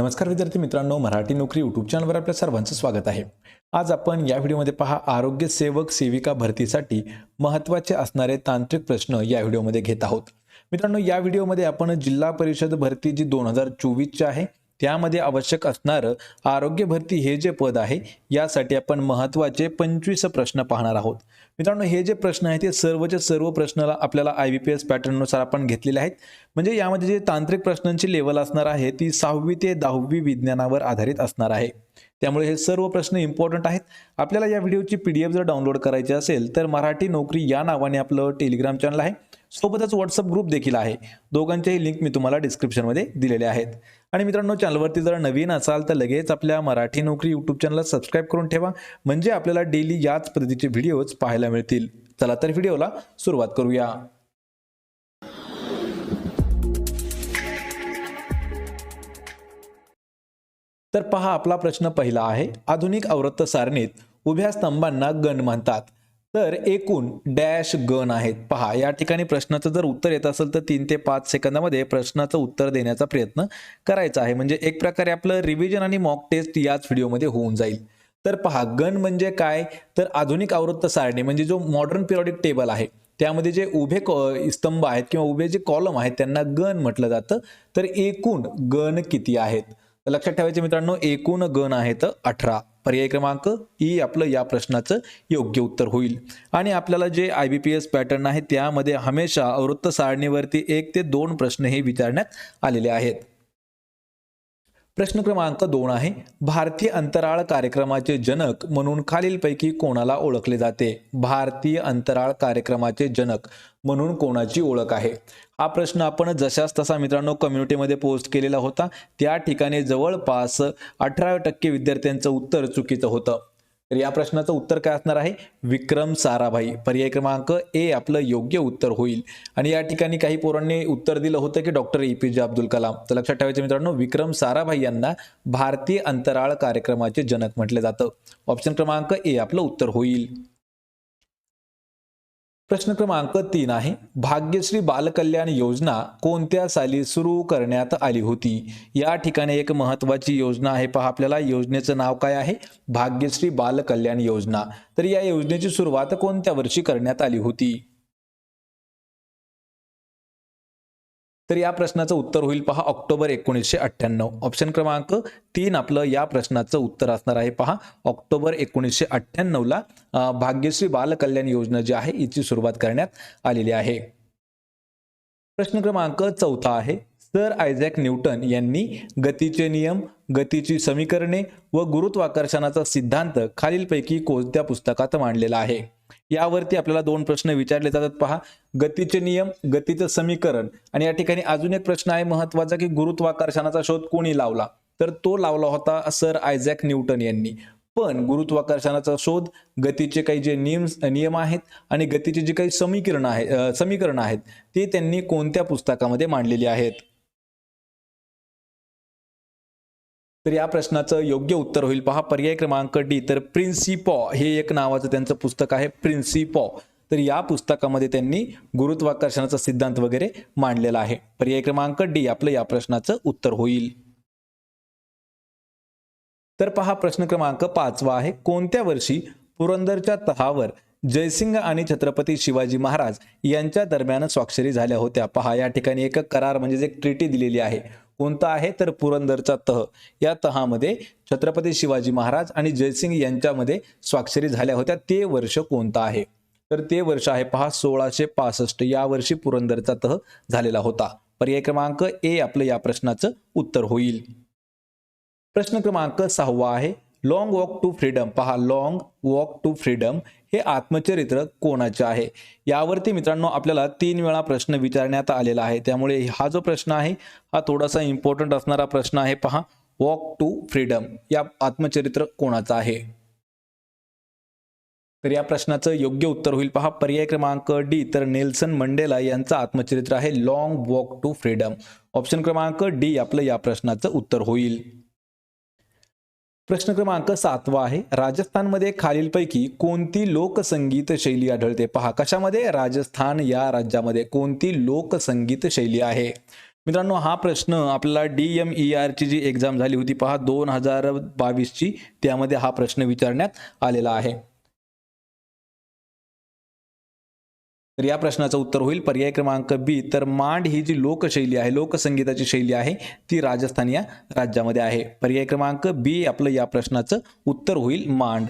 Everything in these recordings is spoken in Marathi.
नमस्कार विद्यार्थी मित्रांनो मराठी नोकरी यूट्यूब चॅनलवर आपल्या सर्वांचं स्वागत आहे. आज आपण या व्हिडिओमध्ये पहा आरोग्य सेवक सेविका भरतीसाठी महत्त्वाचे असणारे तांत्रिक प्रश्न या व्हिडिओमध्ये घेत आहोत. मित्रांनो या व्हिडिओमध्ये आपण जिल्हा परिषद भरती जी दोन हजार चोवीसची आहे त्यामध्ये आवश्यक असणारं आरोग्य भरती हे जे पद आहे यासाठी आपण महत्त्वाचे पंचवीस प्रश्न पाहणार आहोत. मित्रांनो हे जे प्रश्न आहेत ते सर्वचे सर्व प्रश्नाला आपल्याला आय बी पी एस पॅटर्ननुसार आपण घेतलेले आहेत. म्हणजे यामध्ये जे तांत्रिक प्रश्नांची लेवल असणार आहे ती सहावी ते दहावी विज्ञानावर आधारित असणार आहे. त्यामुळे हे सर्व प्रश्न इम्पॉर्टंट आहेत. आपल्याला या व्हिडिओची पी डी एफ जर डाउनलोड करायची असेल तर मराठी नोकरी या नावाने आपलं टेलिग्राम चॅनल आहे. सोबतच व्हॉट्सअप ग्रुप देखील आहे. दोघांचेही लिंक मी तुम्हाला डिस्क्रिप्शनमध्ये दिलेले आहेत. आणि मित्रांनो चॅनलवरती जर नवीन असाल तर लगेच आपल्या मराठी नोकरी यूट्यूब चॅनलला सबस्क्राईब करून ठेवा. म्हणजे आपल्याला डेली याच पद्धतीचे व्हिडिओज पाहायला मिळतील. चला तर व्हिडिओला सुरुवात करूया. तर पहा आपला प्रश्न पहिला आहे. आधुनिक आवृत्त सारणीत उभ्या स्तंभांना गण म्हणतात. तर एकूण डॅश गण आहेत. पहा या ठिकाणी प्रश्नाचं जर उत्तर येत असेल तर तीन ते पाच सेकंदामध्ये प्रश्नाचं उत्तर देण्याचा प्रयत्न करायचा आहे. म्हणजे एक प्रकारे आपलं रिव्हिजन आणि मॉक टेस्ट याच व्हिडिओमध्ये होऊन जाईल. तर पहा गण म्हणजे काय? तर आधुनिक आवृत्त सारणी म्हणजे जो मॉडर्न पिरियॉडिक टेबल आहे त्यामध्ये जे उभे स्तंभ आहेत किंवा उभे जे कॉलम आहेत त्यांना गण म्हटलं जातं. तर एकूण गण किती आहेत? लक्षात ठेवायचे मित्रांनो एकूण गण आहेत अठरा. पर्याय क्रमांक ई आपलं या प्रश्नाचं योग्य उत्तर होईल. आणि आपल्याला जे I B P S pattern आहे त्यामध्ये हमेशा आवृत्त सारणीवरती एक ते दोन प्रश्न हे विचारण्यात आलेले आहेत. प्रश्न क्रमांक दोन आहे भारतीय अंतराळ कार्यक्रमाचे जनक म्हणून खालीलपैकी कोणाला ओळखले जाते? भारतीय अंतराळ कार्यक्रमाचे जनक म्हणून कोणाची ओळख आहे? हा प्रश्न आपण जशाच तसा मित्रांनो कम्युनिटीमध्ये पोस्ट केलेला होता. त्या ठिकाणी जवळपास अठरा टक्के विद्यार्थ्यांचं उत्तर चुकीचं होतं. तर या प्रश्नाचं उत्तर काय असणार आहे? विक्रम साराभाई. पर्याय क्रमांक ए आपलं योग्य उत्तर होईल. आणि या ठिकाणी काही पोरांनी उत्तर दिलं होतं की डॉक्टर ए पी जे अब्दुल कलाम. तर लक्षात ठेवायचं मित्रांनो विक्रम साराभाई यांना भारतीय अंतराळ कार्यक्रमाचे जनक म्हटलं जातं. ऑप्शन क्रमांक ए आपलं उत्तर होईल. प्रश्न क्रमांक तीन आहे. भाग्यश्री बालकल्याण योजना कोणत्या साली सुरू करण्यात आली होती? या ठिकाणी एक महत्वाची योजना आहे. पहा आपल्याला योजनेचं नाव काय आहे? भाग्यश्री बालकल्याण योजना. तर या योजनेची सुरुवात कोणत्या वर्षी करण्यात आली होती? तर या प्रश्नाचं उत्तर होईल पहा ऑक्टोबर एकोणीसशे अठ्ठ्याण्णव. ऑप्शन क्रमांक तीन आपलं या प्रश्नाचं उत्तर असणार आहे पहा. ऑक्टोबर एकोणीसशे अठ्ठ्याण्णवला भाग्यश्री बालकल्याण योजना जी आहे हिची सुरुवात करण्यात आलेली आहे. प्रश्न क्रमांक चौथा आहे. सर आयझॅक न्यूटन यांनी गतीचे नियम गतीची समीकरणे व गुरुत्वाकर्षणाचा सिद्धांत खालीलपैकी कोणत्या पुस्तकात मांडलेला आहे? यावरती आपल्याला दोन प्रश्न विचारले जातात. पहा गतीचे नियम गतीचं समीकरण. आणि या ठिकाणी अजून एक प्रश्न आहे महत्त्वाचा की गुरुत्वाकर्षणाचा शोध कोणी लावला? तर तो लावला होता सर आयझॅक न्यूटन यांनी. पण गुरुत्वाकर्षणाचा शोध गतीचे काही जे नियम नियम आहेत आणि गतीचे जे काही समीकरण आहे समीकरण आहेत ते त्यांनी कोणत्या पुस्तकामध्ये मांडलेली आहेत? तर या प्रश्नाचं योग्य उत्तर होईल. पहा पर्याय क्रमांक डी. तर प्रिन्सिपॉ हे एक नावाचं त्यांचं पुस्तक आहे प्रिन्सिपॉ. तर या पुस्तकामध्ये त्यांनी गुरुत्वाकर्षणाचा सिद्धांत वगैरे मांडलेला आहे. पर्याय क्रमांक डी आपलं या प्रश्नाचं उत्तर होईल. तर पहा प्रश्न क्रमांक पाचवा आहे. कोणत्या वर्षी पुरंदरच्या तहावर जयसिंग आणि छत्रपती शिवाजी महाराज यांच्या दरम्यान स्वाक्षरी झाल्या होत्या? पहा या ठिकाणी एक करार म्हणजे एक ट्रिटी दिलेली आहे. कोणता आहे? तर पुरंदरचा तह. या तहामध्ये छत्रपती शिवाजी महाराज आणि जयसिंग यांच्यामध्ये स्वाक्षरी झाल्या होत्या. ते वर्ष कोणतं आहे? तर ते वर्ष आहे पहा सोळाशे पासष्ट. या वर्षी पुरंदरचा तह झालेला होता. पर्याय क्रमांक ए आपलं या प्रश्नाचं उत्तर होईल. प्रश्न क्रमांक सहावा आहे. लॉंग वॉक टू फ्रीडम पहा लॉंग वॉक टू फ्रीडम हे आत्मचरित्र कोणाचे आहे? यावरती मित्रांनो आपल्याला तीन वेळा प्रश्न विचारण्यात आलेला आहे. त्यामुळे हा जो प्रश्न आहे हा थोडासा इम्पॉर्टंट असणारा प्रश्न आहे. पहा वॉक टू फ्रीडम या आत्मचरित्र कोणाचं आहे? तर या प्रश्नाचं योग्य उत्तर होईल. पहा पर्याय क्रमांक डी. तर नेल्सन मंडेला यांचं आत्मचरित्र आहे long walk to freedom option क्रमांक डी आपलं या प्रश्नाचं उत्तर होईल. प्रश्न क्रमांक सातवा आहे. राजस्थानमध्ये खालीलपैकी कोणती लोकसंगीत शैली आढळते? पहा कशामध्ये? राजस्थान या राज्यामध्ये कोणती लोकसंगीत शैली आहे? मित्रांनो हा प्रश्न आपल्याला डी एम ई आरची जी एक्झाम झाली होती पहा दोन हजार बावीसची त्यामध्ये हा प्रश्न विचारण्यात आलेला आहे. तर या प्रश्नाचं उत्तर होईल. पर्याय क्रमांक बी तर मांड ही जी लोकशैली आहे लोकसंगीताची शैली आहे ती राजस्थान या राज्यामध्ये आहे. पर्याय क्रमांक बी आपलं या प्रश्नाचं उत्तर होईल मांड.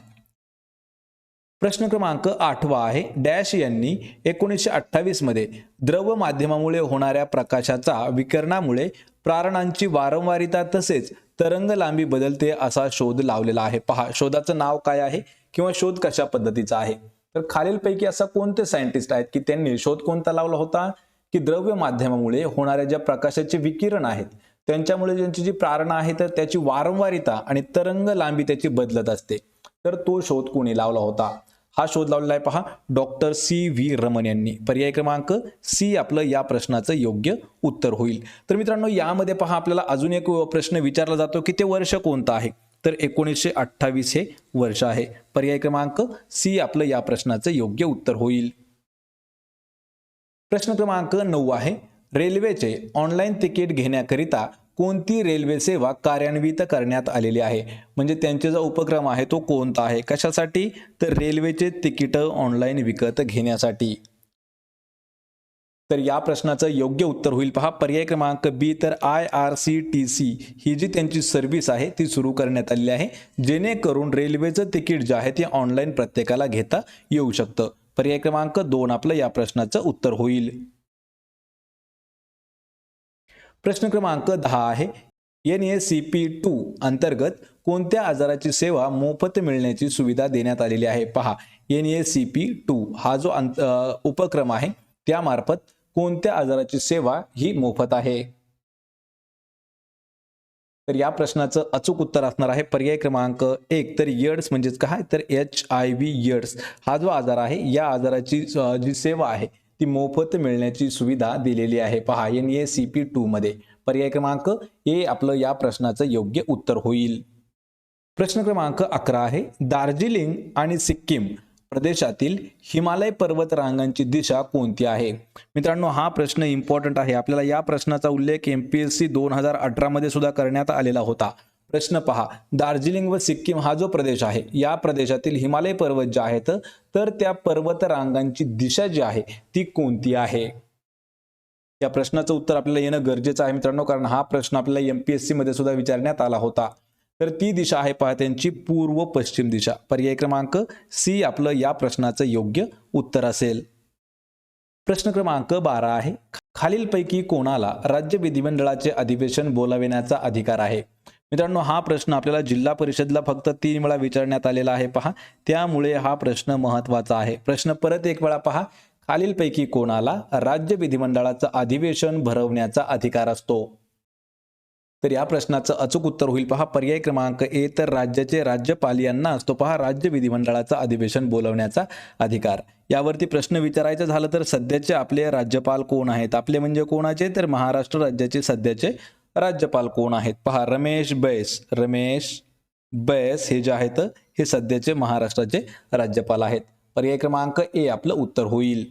प्रश्न क्रमांक आठवा आहे. डॅश यांनी एकोणीसशे अठ्ठावीसमध्ये द्रव माध्यमामुळे होणाऱ्या प्रकाशाचा विकरणामुळे प्रारणांची वारंवारिता तसेच तरंग लांबी बदलते असा शोध लावलेला आहे. पहा शोधाचं नाव काय आहे किंवा शोध कशा पद्धतीचा आहे? तर खालीलपैकी असा कोणते सायंटिस्ट आहेत की त्यांनी शोध कोणता लावला होता? की द्रव्य माध्यमामुळे होणाऱ्या ज्या प्रकाशाचे विकिरण आहेत त्यांच्यामुळे ज्यांची जी प्रारणा आहे तर त्याची वारंवारिता आणि तरंग लांबी त्याची बदलत असते. तर तो शोध कोणी लावला होता? हा शोध लावलेला आहे पहा डॉक्टर सी व्ही रमन यांनी. पर्याय क्रमांक सी आपलं या प्रश्नाचं योग्य उत्तर होईल. तर मित्रांनो यामध्ये पहा आपल्याला अजून एक प्रश्न विचारला जातो की ते वर्ष कोणतं आहे? तर एकोणीसशे अठ्ठावीस हे वर्ष आहे. पर्याय क्रमांक सी आपलं या प्रश्नाचं योग्य उत्तर होईल. प्रश्न क्रमांक नऊ आहे. रेल्वेचे ऑनलाईन तिकीट घेण्याकरिता कोणती रेल्वे सेवा कार्यान्वित करण्यात आलेली आहे? म्हणजे त्यांचे जो उपक्रम आहे तो कोणता आहे? कशासाठी? तर रेल्वेचे तिकीट ऑनलाईन विकत घेण्यासाठी. तर या प्रश्नाचं योग्य उत्तर होईल. पहा पर्याय क्रमांक बी तर I R C T C ही जी त्यांची सर्व्हिस आहे ती सुरू करण्यात आलेली आहे. जेणेकरून रेल्वेचं तिकीट जे आहे ते ऑनलाईन प्रत्येकाला घेता येऊ शकतं. पर्याय क्रमांक दोन आपलं या प्रश्नाचं उत्तर होईल. प्रश्न क्रमांक दहा आहे. N A C P two अंतर्गत कोणत्या आजाराची सेवा मोफत मिळण्याची सुविधा देण्यात आलेली आहे? पहा N A C P two हा जो अंत उपक्रम आहे त्यामार्फत कोणत्या आजाराची सेवा ही मोफत आहे? तर या प्रश्नाचं अचूक उत्तर असणार आहे. पर्याय क्रमांक एक तर यड्स म्हणजेच काय? तर एच आय व्ही यड्स हा जो आजार आहे या आजाराची जी सेवा आहे ती मोफत मिळण्याची सुविधा दिलेली आहे. पहा N A C P two मध्ये. पर्याय क्रमांक ए आपलं या प्रश्नाचं योग्य उत्तर होईल. प्रश्न क्रमांक अकरा आहे. दार्जिलिंग आणि सिक्कीम. प्रदेशातील हिमालय पर्वत रांगांची दिशा कोणती आहे? मित्रांनो हा प्रश्न इम्पॉर्टंट आहे. आपल्याला या प्रश्नाचा उल्लेख एम पी एस सी दोन हजार अठरामध्ये सुद्धा करण्यात आलेला होता. प्रश्न पहा. दार्जिलिंग व सिक्कीम हा जो प्रदेश आहे या प्रदेशातील हिमालय पर्वत जे आहेत तर त्या पर्वत रांगांची दिशा जी आहे ती कोणती आहे? या प्रश्नाचं उत्तर आपल्याला येणं गरजेचं आहे मित्रांनो कारण हा प्रश्न आपल्याला एम पी एस सी मध्ये सुद्धा विचारण्यात आला होता. तर ती दिशा आहे पहा त्यांची पूर्व पश्चिम दिशा. पर्याय क्रमांक सी आपलं या प्रश्नाचं योग्य उत्तर असेल. प्रश्न क्रमांक बारा आहे. खालीलपैकी कोणाला राज्य विधिमंडळाचे अधिवेशन बोलाविण्याचा अधिकार आहे? मित्रांनो हा प्रश्न आपल्याला जिल्हा परिषदला फक्त तीन वेळा विचारण्यात आलेला आहे पहा. त्यामुळे हा प्रश्न महत्त्वाचा आहे. प्रश्न परत एक वेळा पहा. खालीलपैकी कोणाला राज्य विधिमंडळाचं अधिवेशन भरवण्याचा अधिकार असतो? तर या प्रश्नाचं अचूक उत्तर होईल. पहा पर्याय क्रमांक ए तर राज्याचे राज्यपाल यांना असतो. पहा राज्य विधिमंडळाचं अधिवेशन बोलवण्याचा अधिकार. यावरती प्रश्न विचारायचा झालं तर सध्याचे आपले राज्यपाल कोण आहेत? आपले म्हणजे कोणाचे? तर महाराष्ट्र राज्याचे सध्याचे राज्यपाल कोण आहेत? पहा रमेश बैस. रमेश बैस हे जे आहेत हे सध्याचे महाराष्ट्राचे राज्यपाल आहेत. पर्याय क्रमांक ए आपलं उत्तर होईल.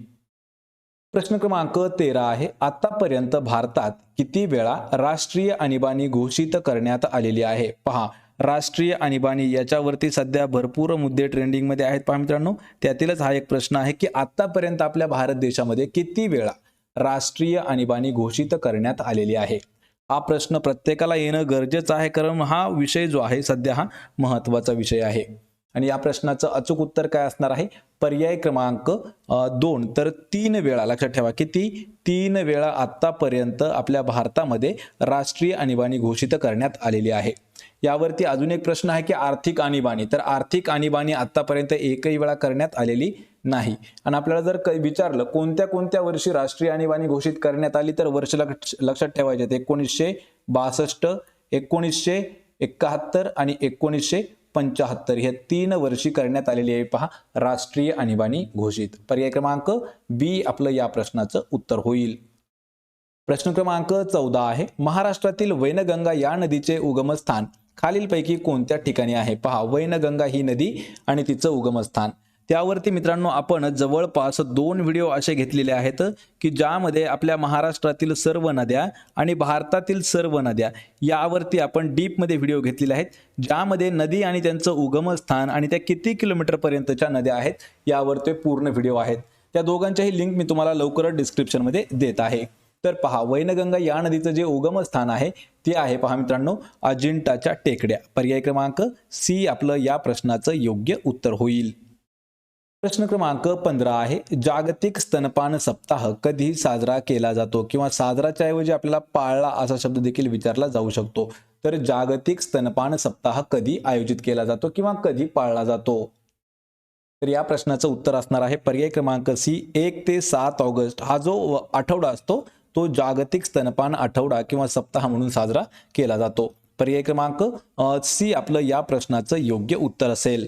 प्रश्न क्रमांक तेरा आहे. आतापर्यंत भारतात किती वेळा राष्ट्रीय आणीबाणी घोषित करण्यात आलेली आहे? पहा राष्ट्रीय आणीबाणी याच्यावरती सध्या भरपूर मुद्दे ट्रेंडिंगमध्ये आहेत. पहा मित्रांनो त्यातीलच हा एक प्रश्न आहे की आतापर्यंत आपल्या भारत देशामध्ये किती वेळा राष्ट्रीय आणीबाणी घोषित करण्यात आलेली आहे? हा प्रश्न प्रत्येकाला येणं गरजेचं आहे. कारण हा विषय जो आहे सध्या हा महत्त्वाचा विषय आहे. आणि या प्रश्नाचं अचूक उत्तर काय असणार आहे? पर्याय क्रमांक दोन. तर तीन वेळा लक्षात ठेवा किती? तीन वेळा आतापर्यंत आपल्या भारतामध्ये राष्ट्रीय आणीबाणी घोषित करण्यात आलेली आहे. यावरती अजून एक प्रश्न आहे की आर्थिक आणीबाणी. तर आर्थिक आणीबाणी आतापर्यंत एकही वेळा करण्यात आलेली नाही. आणि आपल्याला जर क- विचारलं कोणत्या कोणत्या वर्षी राष्ट्रीय आणीबाणी घोषित करण्यात आली तर वर्ष लक्ष- लक्षात ठेवायचे एकोणीसशे बासष्ट एकोणीसशे एकाहत्तर आणि एकोणीसशे पंचाहत्तर. हे तीन वर्षी करण्यात आलेली आहे पहा राष्ट्रीय आणीबाणी घोषित. पर्याय क्रमांक बी आपलं या प्रश्नाचं उत्तर होईल. प्रश्न क्रमांक चौदा आहे. महाराष्ट्रातील वैनगंगा या नदीचे उगमस्थान खालीलपैकी कोणत्या ठिकाणी आहे? पहा वैनगंगा ही नदी आणि तिचं उगमस्थान. त्यावरती मित्रांनो आपण जवळपास दोन व्हिडिओ असे घेतलेले आहेत की ज्यामध्ये आपल्या महाराष्ट्रातील सर्व नद्या आणि भारतातील सर्व नद्या यावरती आपण डीपमध्ये व्हिडिओ घेतलेले आहेत ज्यामध्ये नदी आणि त्यांचं उगमस्थान आणि त्या किती किलोमीटरपर्यंतच्या नद्या आहेत यावर ते पूर्ण व्हिडिओ आहेत. त्या दोघांच्याही लिंक मी तुम्हाला लवकरच डिस्क्रिप्शनमध्ये देत आहे. तर पहा वैनगंगा या नदीचं जे उगमस्थान आहे ते आहे पहा मित्रांनो अजिंठाच्या टेकड्या. पर्याय क्रमांक सी आपलं या प्रश्नाचं योग्य उत्तर होईल. प्रश्न क्रमांक पंधरा आहे. जागतिक स्तनपान सप्ताह कधी साजरा केला जातो किंवा साजराच्या ऐवजी आपल्याला पाळला असा शब्द देखील विचारला जाऊ शकतो. तर जागतिक स्तनपान सप्ताह कधी आयोजित केला जातो किंवा कधी पाळला जातो? तर या प्रश्नाचं उत्तर असणार आहे. पर्याय क्रमांक सी एक ते सात ऑगस्ट. हा जो आठवडा असतो तो जागतिक स्तनपान आठवडा किंवा सप्ताह म्हणून साजरा केला जातो. पर्याय क्रमांक सी आपलं या प्रश्नाचं योग्य उत्तर असेल.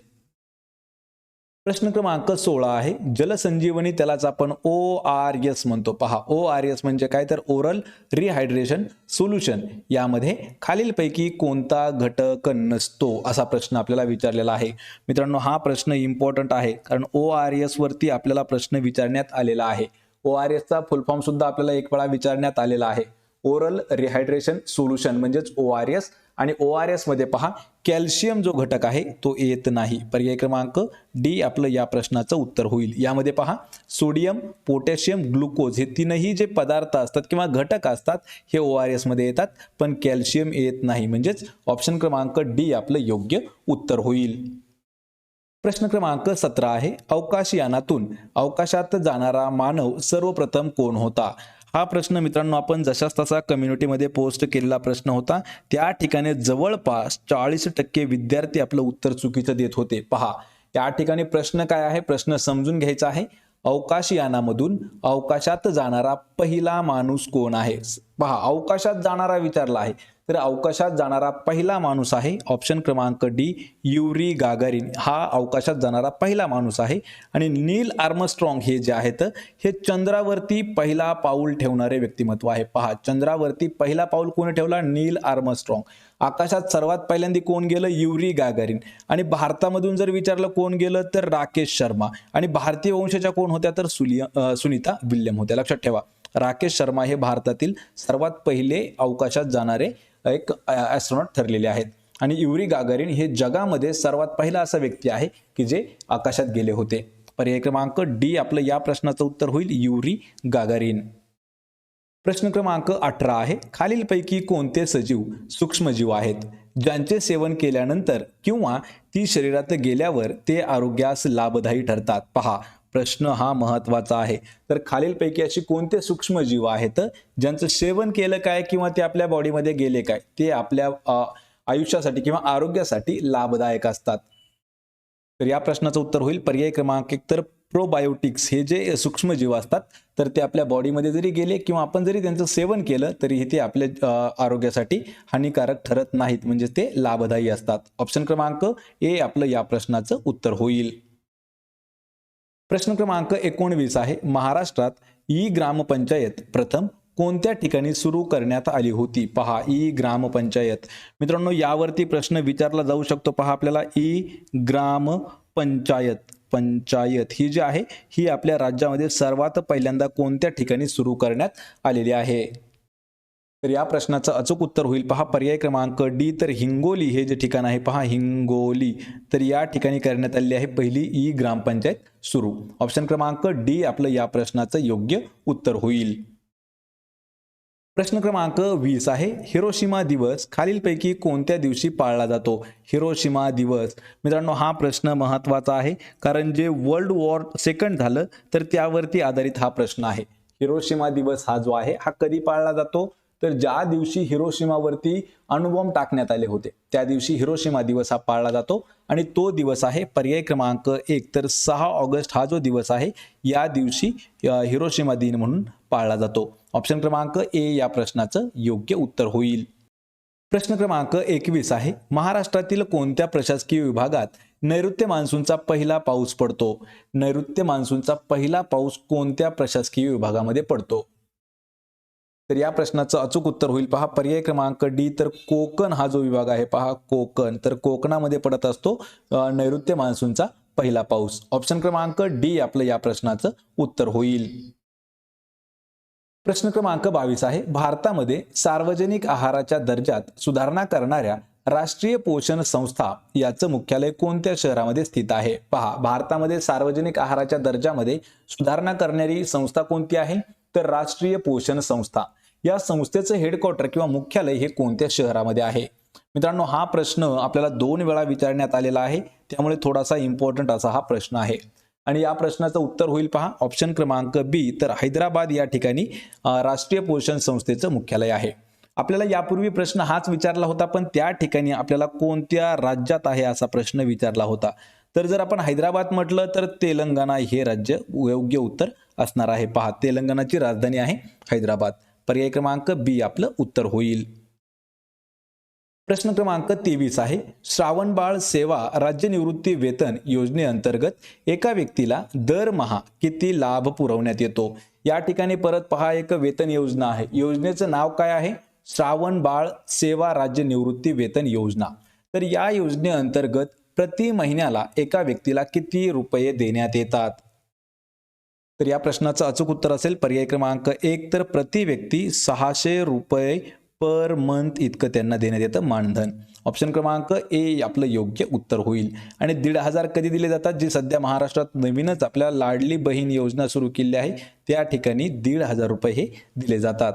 प्रश्न क्रमांक सोळा आहे. जलसंजीवनी त्यालाच आपण ओ आर एस म्हणतो. पहा ओ आर एस म्हणजे काय? तर ओरल रिहायड्रेशन सोल्युशन यामध्ये खालीलपैकी कोणता घटक नसतो असा प्रश्न आपल्याला विचारलेला आहे. मित्रांनो हा प्रश्न इम्पॉर्टंट आहे कारण ओ आर एस वरती आपल्याला प्रश्न विचारण्यात आलेला आहे. ओ आर एसचा फुल फॉर्म सुद्धा आपल्याला एक वेळा विचारण्यात आलेला आहे. ओरल रिहायड्रेशन सोल्युशन म्हणजेच ओ आर एस आणि ओ आर एसमध्ये पहा कॅल्शियम जो घटक आहे तो येत नाही. पर्याय क्रमांक डी आपलं या प्रश्नाचं उत्तर होईल. यामध्ये पहा सोडियम पोटॅशियम ग्लुकोज हे तीनही जे पदार्थ असतात किंवा घटक असतात हे ओ आर एसमध्ये येतात पण कॅल्शियम येत नाही. म्हणजेच ऑप्शन क्रमांक डी आपलं योग्य उत्तर होईल. प्रश्न क्रमांक सतरा आहे अवकाशयानातून अवकाशात जाणारा मानव सर्वप्रथम कोण होता? हा प्रश्न मित्रांनो आपण जशाच तसा कम्युनिटीमध्ये पोस्ट केलेला प्रश्न होता. त्या ठिकाणी जवळपास चाळीस टक्के विद्यार्थी आपलं उत्तर चुकीचं देत होते. पहा त्या ठिकाणी प्रश्न काय आहे? प्रश्न समजून घ्यायचा आहे. अवकाशयानामधून अवकाशात जाणारा पहिला माणूस कोण आहे? पहा अवकाशात जाणारा विचारला आहे. तर अवकाशात जाणारा पहिला माणूस आहे ऑप्शन क्रमांक डी युरी गागारिन. हा अवकाशात जाणारा पहिला माणूस आहे. आणि नील आर्मस्ट्रॉंग हे जे आहेत हे चंद्रावरती पहिला पाऊल ठेवणारे व्यक्तिमत्व आहे. पहा चंद्रावरती पहिला पाऊल कोणी ठेवला? Neil Armstrong. आकाशात सर्वात पहिल्यांदा कोण गेलं? Yuri Gagarin. आणि भारतामधून जर विचारलं कोण गेलं तर राकेश शर्मा. आणि भारतीय वंशाच्या कोण होत्या? तर सुलिया सुनीता विल्यम होत्या. लक्षात ठेवा. राकेश शर्मा हे भारतातील सर्वात पहिले अवकाशात जाणारे एक ॲस्ट्रॉनॉट ठरलेले आहेत. आणि युरी गागारिन हे जगामध्ये सर्वात पहिला असा व्यक्ती आहे की जे आकाशात गेले होते. पर्याय क्रमांक डी आपलं या प्रश्नाचं उत्तर होईल युरी गागारिन. प्रश्न क्रमांक अठरा आहे. खालीलपैकी कोणते सजीव सूक्ष्मजीव आहेत? ज्यांचे सेवन केल्यानंतर किंवा ती शरीरात गेल्यावर ते आरोग्यास लाभदायी ठरतात. पहा प्रश्न हा महत्त्वाचा आहे. तर खालीलपैकी अशी कोणते सूक्ष्मजीव आहेत? ज्यांचं सेवन केलं काय किंवा ते आपल्या बॉडीमध्ये गेले काय? ते आपल्या आयुष्यासाठी किंवा आरोग्यासाठी लाभदायक असतात. तर या प्रश्नाचं उत्तर होईल. पर्याय क्रमांक एक. तर प्रोबायोटिक्स हे जे सूक्ष्मजीव असतात तर ते आपल्या बॉडीमध्ये जरी गेले किंवा आपण जरी त्यांचं सेवन केलं तरीही ते आपल्या आरोग्यासाठी हानिकारक ठरत नाहीत. म्हणजे ते लाभदायी असतात. ऑप्शन क्रमांक ए आपलं या प्रश्नाचं उत्तर होईल. प्रश्न क्रमांक एकोणवीस आहे. महाराष्ट्रात ई ग्रामपंचायत प्रथम कोणत्या ठिकाणी सुरू करण्यात आली होती? पहा ई ग्रामपंचायत. मित्रांनो यावरती प्रश्न विचारला जाऊ शकतो. पहा आपल्याला ई ग्रामपंचायत पंचायत ही जी आहे ही आपल्या राज्यामध्ये सर्वात पहिल्यांदा कोणत्या ठिकाणी सुरू करण्यात आलेली आहे? तर या प्रश्नाचं अचूक उत्तर होईल. पहा पर्याय क्रमांक डी तर हिंगोली हे जे ठिकाण आहे पहा हिंगोली. तर या ठिकाणी करण्यात आलेली आहे पहिली ई ग्रामपंचायत सुरू. ऑप्शन क्रमांक डी आपलं या प्रश्नाचं योग्य उत्तर होईल. प्रश्न क्रमांक वीस आहे. हिरोशिमा दिवस खालीलपैकी कोणत्या दिवशी पाळला जातो? हिरोशिमा दिवस. मित्रांनो हा प्रश्न महत्त्वाचा आहे कारण जे वर्ल्ड वॉर सेकंड झालं तर त्यावरती आधारित हा प्रश्न आहे. हिरोशिमा दिवस हा जो आहे हा कधी पाळला जातो? तर ज्या दिवशी हिरोशिमावरती अणुबॉम्ब टाकण्यात आले होते त्या दिवशी हिरोशिमा दिवस हा पाळला जातो आणि तो दिवस आहे पर्याय क्रमांक एक. तर सहा ऑगस्ट हा जो दिवस आहे या दिवशी हिरोशिमा दिन म्हणून पाळला जातो. ऑप्शन क्रमांक ए या प्रश्नाचं योग्य उत्तर होईल. प्रश्न क्रमांक एकवीस आहे महाराष्ट्रातील कोणत्या प्रशासकीय विभागात नैऋत्य मान्सूनचा पहिला पाऊस पडतो? नैऋत्य मान्सूनचा पहिला पाऊस कोणत्या प्रशासकीय विभागामध्ये पडतो? तर या प्रश्नाचं अचूक उत्तर होईल. पहा पर्याय क्रमांक डी तर कोकण हा जो विभाग आहे पहा कोकण. तर कोकणामध्ये पडत असतो नैऋत्य मान्सूनचा पहिला पाऊस. ऑप्शन क्रमांक डी आपलं या प्रश्नाचं उत्तर होईल. प्रश्न क्रमांक बावीस आहे. भारतामध्ये सार्वजनिक आहाराच्या दर्जात सुधारणा करणाऱ्या राष्ट्रीय पोषण संस्था याचं मुख्यालय कोणत्या शहरामध्ये स्थित आहे? पहा भारतामध्ये सार्वजनिक आहाराच्या दर्जामध्ये सुधारणा करणारी संस्था कोणती आहे? तर राष्ट्रीय पोषण संस्था. या संस्थेचं हेडक्वार्टर किंवा मुख्यालय हे कोणत्या शहरामध्ये आहे? मित्रांनो हा प्रश्न आपल्याला दोन वेळा विचारण्यात आलेला आहे. त्यामुळे थोडासा इम्पॉर्टंट असा हा प्रश्न आहे. आणि या प्रश्नाचं उत्तर होईल पहा. ऑप्शन क्रमांक बी तर हैदराबाद या ठिकाणी राष्ट्रीय पोषण संस्थेचं मुख्यालय आहे. आपल्याला यापूर्वी प्रश्न हाच विचारला होता पण त्या ठिकाणी आपल्याला कोणत्या राज्यात आहे असा प्रश्न विचारला होता. तर जर आपण हैदराबाद म्हटलं तर तेलंगणा हे राज्य योग्य उत्तर असणार आहे. पहा तेलंगणाची राजधानी आहे हैदराबाद. पर्याय क्रमांक बी आपलं उत्तर होईल. प्रश्न क्रमांक तेवीस आहे. श्रावणबाळ सेवा राज्य निवृत्ती वेतन योजनेअंतर्गत एका व्यक्तीला दरमहा किती लाभ पुरवण्यात येतो? या ठिकाणी परत पहा एक वेतन योजना आहे. योजनेचं नाव काय आहे? श्रावण बाळ सेवा राज्य निवृत्ती वेतन योजना. तर या योजनेअंतर्गत प्रति महिन्याला एका व्यक्तीला किती रुपये देण्यात येतात? तर या प्रश्नाचं अचूक उत्तर असेल. पर्याय क्रमांक एक तर प्रति व्यक्ती सहाशे रुपये पर मंथ इतकं त्यांना देण्यात येतं मानधन. ऑप्शन क्रमांक ए आपलं योग्य उत्तर होईल. आणि दीड हजार कधी दिले जातात? जी सध्या महाराष्ट्रात नवीनच आपल्या लाडली बहीण योजना सुरू केली आहे त्या ठिकाणी दीड हजार रुपये हे दिले जातात.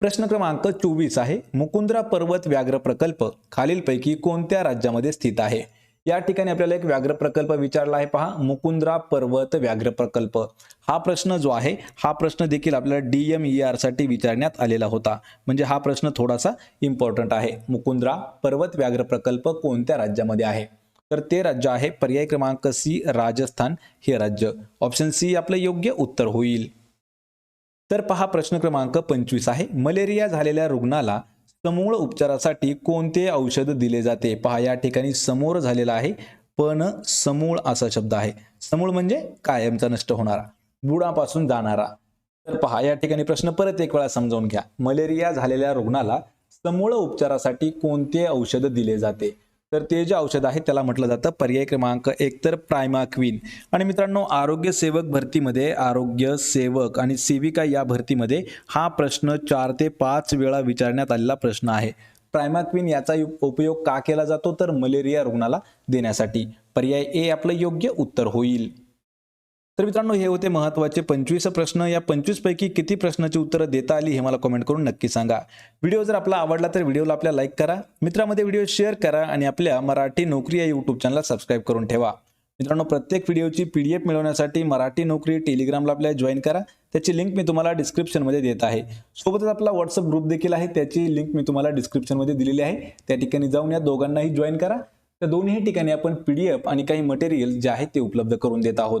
प्रश्न क्रमांक चोवीस आहे. मुकुंद्रा पर्वत व्याघ्र प्रकल्प खालीलपैकी कोणत्या राज्यामध्ये स्थित आहे? या ठिकाणी आपल्याला एक व्याघ्र प्रकल्प विचारला आहे. पहा मुकुंद्रा पर्वत व्याघ्र प्रकल्प. हा प्रश्न जो आहे हा प्रश्न देखील आपल्याला डीएमईआरसाठी विचारण्यात आलेला होता. म्हणजे हा प्रश्न थोडासा इम्पॉर्टंट आहे. मुकुंद्रा पर्वत व्याघ्र प्रकल्प कोणत्या राज्यामध्ये आहे? तर ते राज्य आहे पर्याय क्रमांक सी राजस्थान. हे राज्य. ऑप्शन सी आपलं योग्य उत्तर होईल. तर पहा प्रश्न क्रमांक पंचवीस आहे. मलेरिया झालेल्या रुग्णाला समूळ उपचारासाठी कोणते औषध दिले जाते? पहा या ठिकाणी समोर झालेला आहे. पण समूळ असा शब्द आहे. समूळ म्हणजे कायमचा नष्ट होणारा बुडापासून जाणारा. तर पहा या ठिकाणी प्रश्न परत एक वेळा समजावून घ्या. मलेरिया झालेल्या रुग्णाला समूळ उपचारासाठी कोणते औषध दिले जाते? तर ते जे औषध आहे त्याला म्हटलं जातं पर्याय क्रमांक एक तर प्रायमाक्विन आणि मित्रांनो आरोग्य सेवक भरतीमध्ये आरोग्य सेवक आणि सेविका या भरतीमध्ये हा प्रश्न चार ते पाच वेळा विचारण्यात आलेला प्रश्न आहे. प्रायमाक्विन याचा उपयोग का केला जातो? तर मलेरिया रुग्णाला देण्यासाठी. पर्याय ए आपलं योग्य उत्तर होईल. तर मित्रांनो हे होते महत्त्वाचे पंचवीस प्रश्न. या पंचवीस पैकी किती प्रश्नाची उत्तरं देता आली हे मला कमेंट करून नक्की सांगा. व्हिडिओ जर आपला आवडला तर व्हिडिओला आपल्या लाईक करा. मित्रामध्ये व्हिडिओ शेअर करा आणि आपल्या मराठी नोकरी या यूट्यूब चॅनलला सबस्क्राईब करून ठेवा. मित्रांनो प्रत्येक व्हिडिओची पी डी एफ मिळवण्यासाठी मराठी नोकरी टेलिग्रामला आपल्या जॉईन करा. त्याची लिंक मी तुम्हाला डिस्क्रिप्शनमध्ये देत आहे. सोबतच आपला व्हॉट्सअप ग्रुप देखील आहे. त्याची लिंक मी तुम्हाला डिस्क्रिप्शनमध्ये दिलेली आहे. त्या ठिकाणी जाऊन या दोघांनाही जॉईन करा. त्या दोन्ही ठिकाणी आपण पी डी एफ आणि काही मटेरियल जे आहे ते उपलब्ध करून देत आहोत.